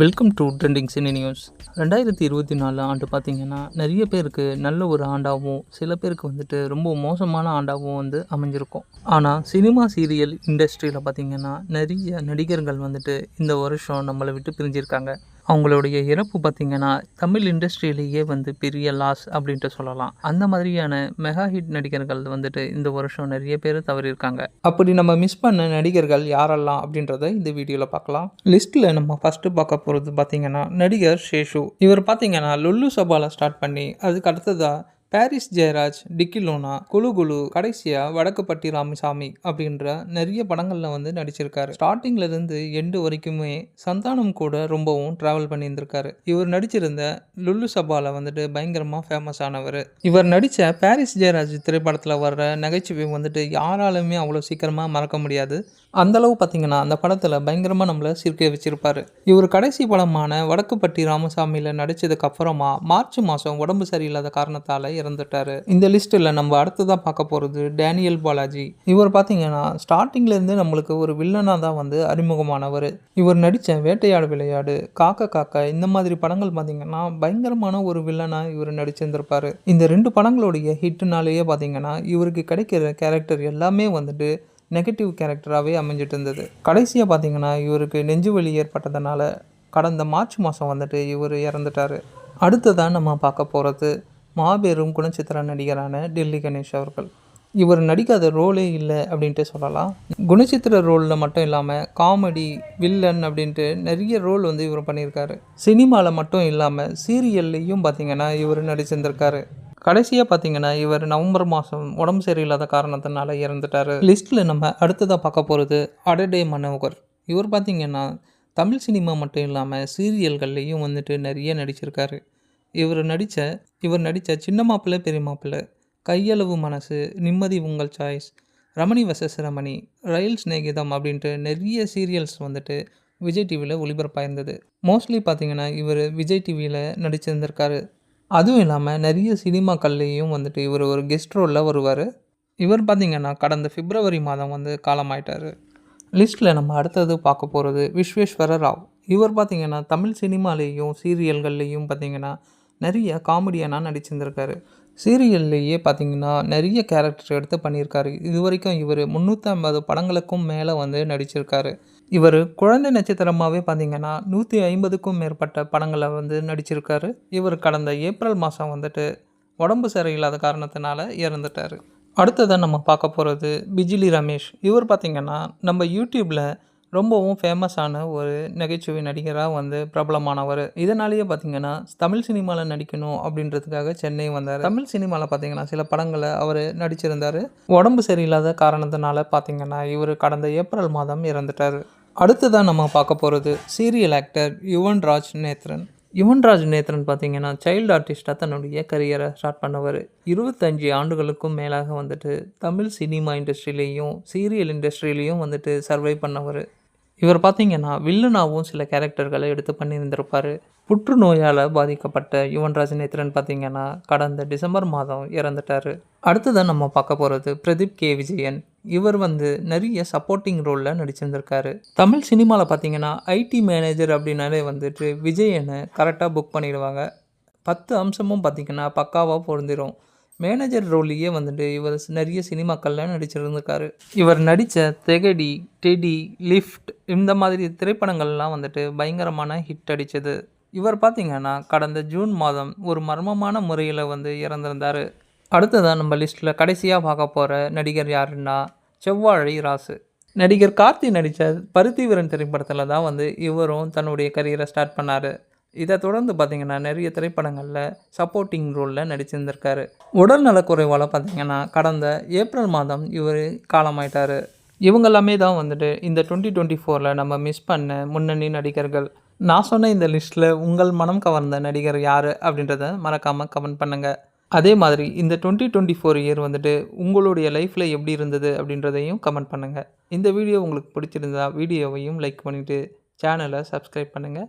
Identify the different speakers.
Speaker 1: Welcome to trending cine news ரெண்டாயிரத்தி இருபத்தி நாலு ஆண்டு பார்த்திங்கன்னா நிறைய பேருக்கு நல்ல ஒரு ஆண்டாகவும் சில பேருக்கு வந்துட்டு ரொம்ப மோசமான ஆண்டாகவும் வந்து அமைஞ்சிருக்கும். ஆனால் சினிமா சீரியல் இண்டஸ்ட்ரியில் பார்த்திங்கன்னா நிறைய நடிகர்கள் வந்துட்டு இந்த வருஷம் நம்மளை விட்டு பிரிஞ்சிருக்காங்க. அவங்களுடைய இறப்பு பார்த்திங்கன்னா தமிழ் இண்டஸ்ட்ரியிலேயே வந்து பெரிய லாஸ் அப்படின்ட்டு சொல்லலாம். அந்த மாதிரியான மெகா ஹிட் நடிகர்கள் வந்துட்டு இந்த வருஷம் நிறைய பேர் தவறியிருக்காங்க. அப்படி நம்ம மிஸ் பண்ண நடிகர்கள் யாரெல்லாம் அப்படின்றத இந்த வீடியோவில் பார்க்கலாம். லிஸ்ட்டில் நம்ம ஃபஸ்ட்டு பார்க்க போகிறது பார்த்திங்கன்னா நடிகர் ஷேஷு இவர் பார்த்திங்கன்னா லுல்லு சபாவில் ஸ்டார்ட் பண்ணி அதுக்கு அடுத்ததாக பாரிஸ் ஜெயராஜ் டிக்கிலோனா குழு குழு கடைசியா வடக்குப்பட்டி ராமசாமி அப்படின்ற நிறைய படங்கள்ல வந்து நடிச்சிருக்காரு. ஸ்டார்டிங்ல இருந்து எண்டு வரைக்குமே சந்தானம் கூட ரொம்பவும் டிராவல் பண்ணியிருந்திருக்காரு. இவர் நடிச்சிருந்த லுல்லு சபால வந்துட்டு பயங்கரமா ஃபேமஸ் ஆனவர். இவர் நடிச்ச பாரிஸ் ஜெயராஜ் திரைப்படத்துல வர்ற நகைச்சுவை வந்துட்டு யாராலுமே அவ்வளோ சீக்கிரமா மறக்க முடியாது. அந்த அளவு பார்த்தீங்கன்னா அந்த படத்தில் பயங்கரமாக நம்மளை சிரிக்க வச்சிருப்பாரு. இவர் கடைசி படமான வடக்குப்பட்டி ராமசாமியில் நடிச்சதுக்கு அப்புறமா மார்ச் மாதம் உடம்பு சரியில்லாத காரணத்தால் இறந்துட்டாரு. இந்த லிஸ்ட்டில் நம்ம அடுத்ததாக பார்க்க போகிறது டேனியல் பாலாஜி. இவர் பார்த்தீங்கன்னா ஸ்டார்டிங்லேருந்து நம்மளுக்கு ஒரு வில்லனாக தான் வந்து அறிமுகமானவர். இவர் நடித்த வேட்டையாடு விளையாடு காக்க காக்க இந்த மாதிரி படங்கள் பார்த்தீங்கன்னா பயங்கரமான ஒரு வில்லனாக இவர் நடிச்சிருந்திருப்பார். இந்த ரெண்டு படங்களுடைய ஹிட்டுனாலேயே பார்த்தீங்கன்னா இவருக்கு கிடைக்கிற கேரக்டர் எல்லாமே வந்துட்டு நெகட்டிவ் கேரக்டராகவே அமைஞ்சிட்டு இருந்தது கடைசியாக பார்த்தீங்கன்னா இவருக்கு நெஞ்சு வலி ஏற்பட்டதுனால கடந்த மார்ச் மாதம் வந்துட்டு இவர் இறந்துட்டார். அடுத்ததாக நம்ம பார்க்க போகிறது மாபெரும் குணச்சித்திர நடிகரான டெல்லி கணேஷ் அவர்கள். இவர் நடிக்காத ரோலே இல்லை அப்படின்ட்டு சொல்லலாம். குணச்சித்திர ரோலில் மட்டும் இல்லாமல் காமெடி வில்லன் அப்படின்ட்டு நிறைய ரோல் வந்து இவர் பண்ணியிருக்காரு. சினிமாவில் மட்டும் இல்லாமல் சீரியல்லையும் பார்த்தீங்கன்னா இவர் நடிச்சிருந்திருக்காரு. கடைசியாக பார்த்தீங்கன்னா இவர் நவம்பர் மாதம் உடம்பு சரியில்லாத காரணத்தினால இறந்துட்டார். லிஸ்ட்டில் நம்ம அடுத்ததாக பார்க்க போகிறது அடடே மனோகர். இவர் பார்த்தீங்கன்னா தமிழ் சினிமா மட்டும் இல்லாமல் சீரியல்கள்லேயும் வந்துட்டு நிறைய நடிச்சிருக்காரு. இவர் நடித்த இவர் நடித்த சின்ன மாப்பிள்ளை பெரிய மாப்பிள்ளை. கையளவு மனசு நிம்மதி உங்கள் சாய்ஸ் ரமணி வசஸ் ரமணி. ரயில் ஸ்நேகிதம் அப்படின்ட்டு நிறைய சீரியல்ஸ் வந்துட்டு விஜய் டிவியில் ஒளிபரப்பாயிருந்தது. மோஸ்ட்லி பார்த்தீங்கன்னா இவர் விஜய் டிவியில் நடிச்சிருந்திருக்காரு. அதுவும் இல்லாமல் நிறைய சினிமாக்கள்லேயும் வந்துட்டு இவர் ஒரு கெஸ்ட் ரோலில் வருவார். இவர் பார்த்திங்கன்னா கடந்த பிப்ரவரி மாதம் வந்து காலமாயிட்டார். லிஸ்ட்டில் நம்ம அடுத்தது பார்க்க போகிறது விஸ்வேஸ்வர ராவ். இவர் பார்த்திங்கன்னா தமிழ் சினிமாலேயும் சீரியல்கள்லேயும் பார்த்திங்கன்னா நிறைய காமெடியனாக நடிச்சிருந்திருக்காரு. சீரியல்லையே பார்த்தீங்கன்னா நிறைய கேரக்டர் எடுத்து பண்ணியிருக்காரு இது வரைக்கும் இவர் முந்நூற்றம்பது படங்களுக்கும் மேலே வந்து நடிச்சிருக்காரு. இவர் குழந்தை நட்சத்திரமாகவே பார்த்தீங்கன்னா நூற்றி ஐம்பதுக்கும் மேற்பட்ட படங்களை வந்து நடிச்சிருக்காரு. இவர் கடந்த ஏப்ரல் மாதம் வந்துட்டு உடம்பு சரியில்லாத காரணத்தினால இறந்துட்டார். அடுத்ததான் நம்ம பார்க்க போகிறது பிஜிலி ரமேஷ். இவர் பார்த்திங்கன்னா நம்ம யூடியூப்பில் ரொம்பவும் ஃபேமஸான ஒரு நகைச்சுவை நடிகராக வந்து பிரபலமானவர். இதனாலேயே பார்த்தீங்கன்னா தமிழ் சினிமாவில் நடிக்கணும் அப்படின்றதுக்காக சென்னை வந்தார். தமிழ் சினிமாவில் பார்த்தீங்கன்னா சில படங்களை அவர் நடிச்சிருந்தார். உடம்பு சரியில்லாத காரணத்தினால பார்த்தீங்கன்னா இவர் கடந்த ஏப்ரல் மாதம் இறந்துட்டார். அடுத்ததான் நம்ம பார்க்க போகிறது சீரியல் ஆக்டர் யுவன் ராஜ் நேத்ரன். யுவன்ராஜ் நேத்ரன் பார்த்தீங்கன்னா சைல்டு ஆர்டிஸ்ட்டாக தன்னுடைய கரியரை ஸ்டார்ட் பண்ணவர். இருபத்தஞ்சி ஆண்டுகளுக்கும் மேலாக வந்துட்டு தமிழ் சினிமா இண்டஸ்ட்ரியிலையும் சீரியல் இண்டஸ்ட்ரியிலையும் வந்துட்டு சர்வை பண்ணவர். இவர் பார்த்தீங்கன்னா வில்லனாகவும் சில கேரக்டர்களை எடுத்து பண்ணியிருந்திருப்பார். புற்றுநோயால் பாதிக்கப்பட்ட யுவன்ராஜ் நேத்ரன் பார்த்தீங்கன்னா கடந்த டிசம்பர் மாதம் இறந்துட்டார். அடுத்ததான் நம்ம பார்க்க போகிறது பிரதீப் கே. விஜயன். இவர் வந்து நிறைய சப்போர்ட்டிங் ரோலில் நடிச்சிருந்திருக்காரு. தமிழ் சினிமாவில் பார்த்தீங்கன்னா ஐடி மேனேஜர் அப்படின்னாலே வந்துட்டு விஜயனை கரெக்டாக புக் பண்ணிடுவாங்க. பத்து அம்சமும் பார்த்திங்கன்னா பக்காவாக பொருந்திடும் மேனேஜர் ரோல்லையே வந்துட்டு இவர் நிறைய சினிமாக்கள்லாம் நடிச்சிருந்திருக்காரு. இவர் நடித்த தெகடி டெடி லிஃப்ட் இந்த மாதிரி திரைப்படங்கள்லாம் வந்துட்டு பயங்கரமான ஹிட் அடித்தது இவர் பார்த்திங்கன்னா கடந்த ஜூன் மாதம் ஒரு மர்மமான முறையில் வந்து இறந்திருந்தார். அடுத்ததான் நம்ம லிஸ்ட்டில் கடைசியாக பார்க்க போகிற நடிகர் யாருன்னா செவ்வாழை ராசு. நடிகர் கார்த்தி நடித்த பருத்திவீரன் திரைப்படத்தில் தான் வந்து இவரும் தன்னுடைய கரியரை ஸ்டார்ட் பண்ணார். இதை தொடர்ந்து பார்த்திங்கன்னா நிறைய திரைப்படங்களில் சப்போர்ட்டிங் ரோலில் நடிச்சிருந்திருக்காரு. உடல் நலக்குறைவால் பார்த்திங்கன்னா கடந்த ஏப்ரல் மாதம் இவர் காலமாயிட்டார். இவங்க எல்லாமே தான் வந்துட்டு இந்த டுவெண்ட்டி டுவெண்ட்டி ஃபோரில் நம்ம மிஸ் பண்ண முன்னணி நடிகர்கள். நான் சொன்ன இந்த லிஸ்ட்டில் உங்கள் மனம் கவர்ந்த நடிகர் யார் அப்படின்றத மறக்காமல் கமெண்ட் பண்ணுங்கள் அதே மாதிரி இந்த டுவெண்ட்டி டுவெண்ட்டி ஃபோர் இயர் வந்துட்டு உங்களுடைய லைஃப்பில் எப்படி இருந்தது அப்படின்றதையும் கமெண்ட் பண்ணுங்கள் இந்த வீடியோ உங்களுக்கு பிடிச்சிருந்தா வீடியோவையும் லைக் பண்ணிவிட்டு சேனலை சப்ஸ்கிரைப் பண்ணுங்கள்